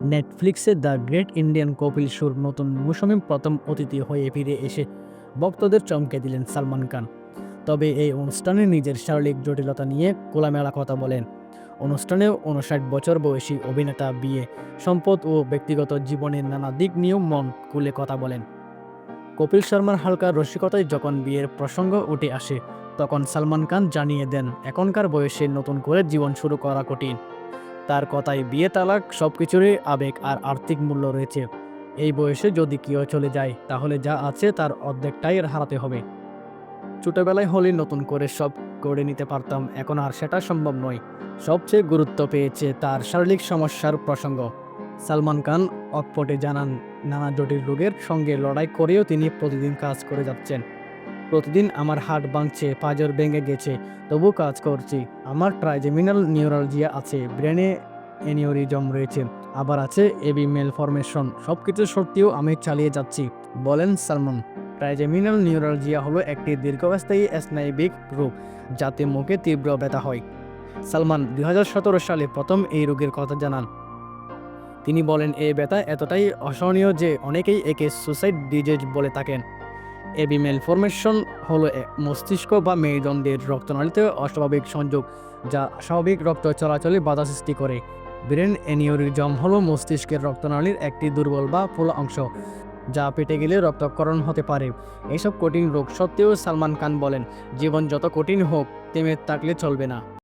নেটফ্লিক্সে the great Indian Kapil শোর নতুন মৌসুমে প্রথম অতিথি হয়ে ফিরে এসে ভক্তদের চমকে দিলেন সালমান খান। তবে এই অনুষ্ঠানে নিজের শারীরিক জটিলতা নিয়ে খোলামেলা কথা বলেন। অনুষ্ঠানে উনষাট বছর বয়সী অভিনেতা, বিয়ে, সম্পদ ও ব্যক্তিগত জীবনের নানা দিক নিয়েও মন খুলে কথা বলেন। কপিল শর্মার হালকা রসিকতায় যখন বিয়ের প্রসঙ্গ উঠে আসে, তখন সালমান খান জানিয়ে দেন, এখনকার বয়সে নতুন করে জীবন শুরু করা কঠিন। তার কথায় বিয়ে তালাক সব কিছুরই আবেগ আর আর্থিক মূল্য রয়েছে। এই বয়সে যদি কেউ চলে যায়, তাহলে যা আছে তার অর্ধেকটাই হারাতে হবে। ছোটবেলায় হলে নতুন করে সব করে নিতে পারতাম, এখন আর সেটা সম্ভব নয়। সবচেয়ে গুরুত্ব পেয়েছে তার শারীরিক সমস্যার প্রসঙ্গ। সালমান খান অকপটে জানান, নানা জটিল রোগের সঙ্গে লড়াই করেও তিনি প্রতিদিন কাজ করে যাচ্ছেন। প্রতিদিন আমার হাট ভাঙছে, পাজর ভেঙে গেছে, তবু কাজ করছি। আমার ট্রাইজেমিনাল নিউরালজিয়া আছে ব্রেনে এনিওরিজম রয়েছে, আবার আছে এবি মেল ফরমেশন সব কিছু সত্ত্বেও আমি চালিয়ে যাচ্ছি, বলেন সালমান। ট্রাইজেমিনাল নিউরালজিয়া হলো একটি দীর্ঘস্থায়ী স্নায়বিক রোগ, যাতে মুখে তীব্র ব্যথা হয়। সালমান, দুই হাজার সতেরো সালে প্রথম এই রোগের কথা জানান। তিনি বলেন, এই ব্যথা এতটাই অসহনীয় যে অনেকেই একে সুসাইড ডিজিজ বলে থাকেন। এবি মেলফরমেশন হলো মস্তিষ্ক বা মেরুদণ্ডের রক্তনালীতে অস্বাভাবিক সংযোগ, যা স্বাভাবিক রক্ত চলাচলে বাধা সৃষ্টি করে। ব্রেন এনিওরিজম হলো মস্তিষ্কের রক্তনালীর একটি দুর্বল বা ফোলা অংশ, যা পেটে গেলে রক্তকরণ হতে পারে। এইসব কঠিন রোগ সত্ত্বেও সালমান খান বলেন, জীবন যত কঠিন হোক থেমে থাকলে চলবে না।